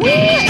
Woo!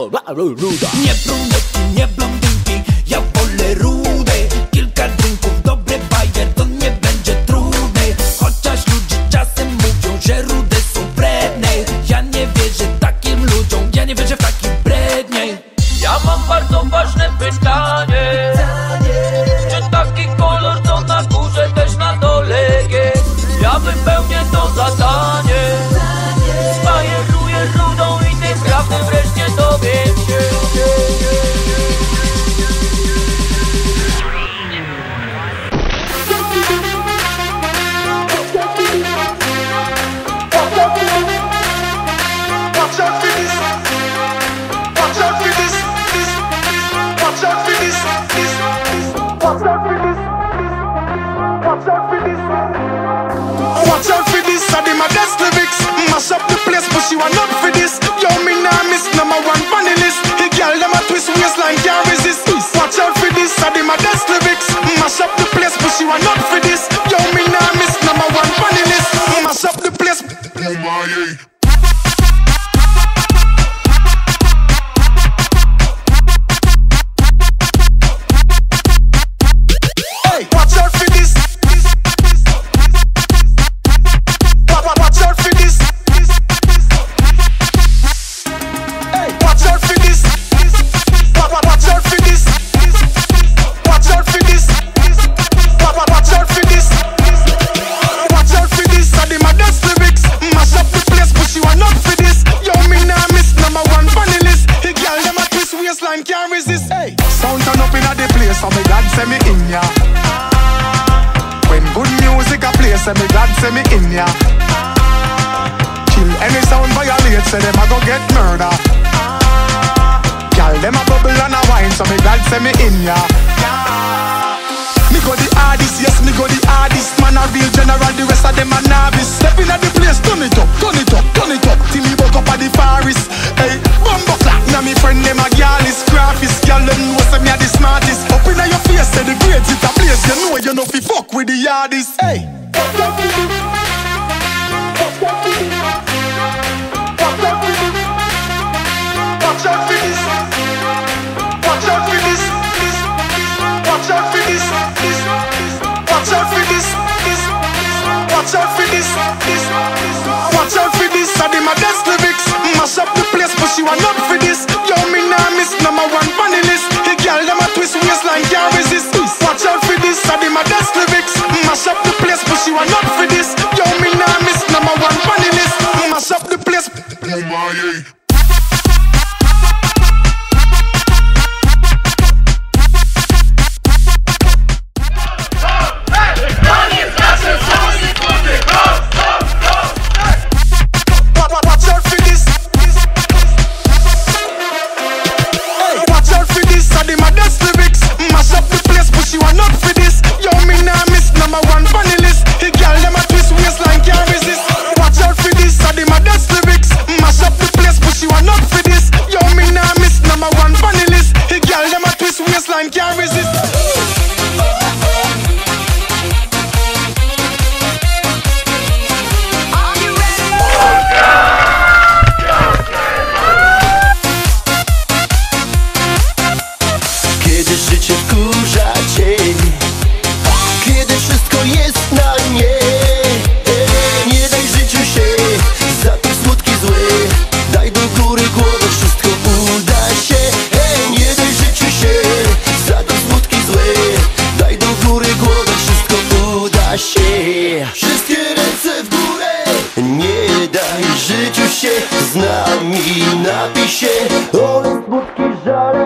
rồi bắt đầu lưu rồi. Nhẹ. them can't resist, hey. Sound turn up in the place, so me glad send me in ya. When good music a play, so me glad send me in ya. Kill any sound violate, so them a go get murder. Gyal them a bubble and a wine, so me glad send me in ya hardest. Yes, me go the hardest. Man a real general, the rest of them a novice. Step in at the place, turn it up, turn it up, turn it up Till me woke up at the forest. Hey, bumbo clap Now me friend them a gal is graphist. Gal them know say me a the smartest. Up in your face, say the grades it a place. You know you know fi fuck with the hardest. Hey. you are not free.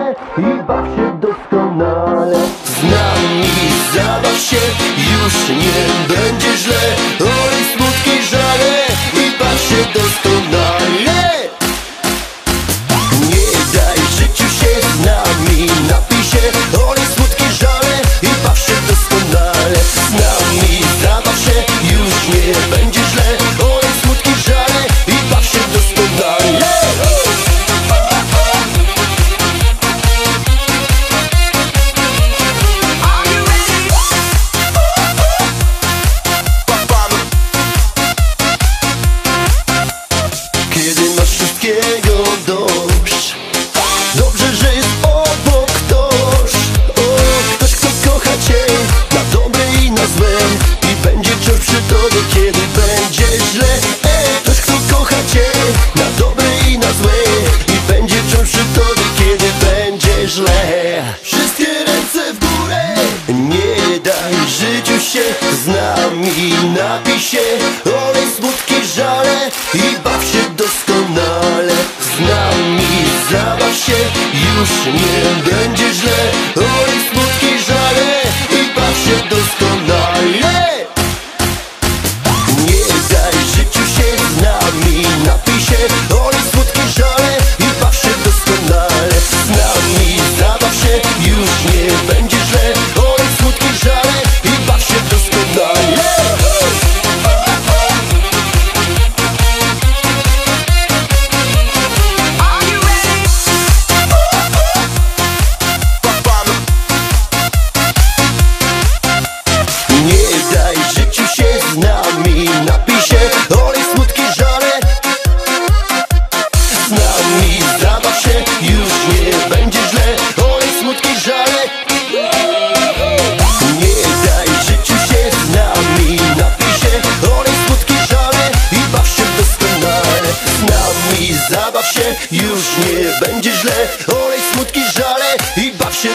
Żale i baw i będzie wciąż przy tobie, kiedy będzie źle. E, Ktoś, kto kocha cię Na dobre i na złe. I będzie wciąż przy tobie, kiedy będzie źle. Wszystkie ręce w górę. Nie daj życiu się Z nami napij się. Olej smutki żale I baw się doskonale Z nami. Zabaw się Już nie Zabaw się, już nie będzie źle. Olej smutki żale. Nie daj życiu się z nami Napij olej smutki żale I baw się doskonale. Zabaw się, już nie będzie źle. Olej smutki żale I baw się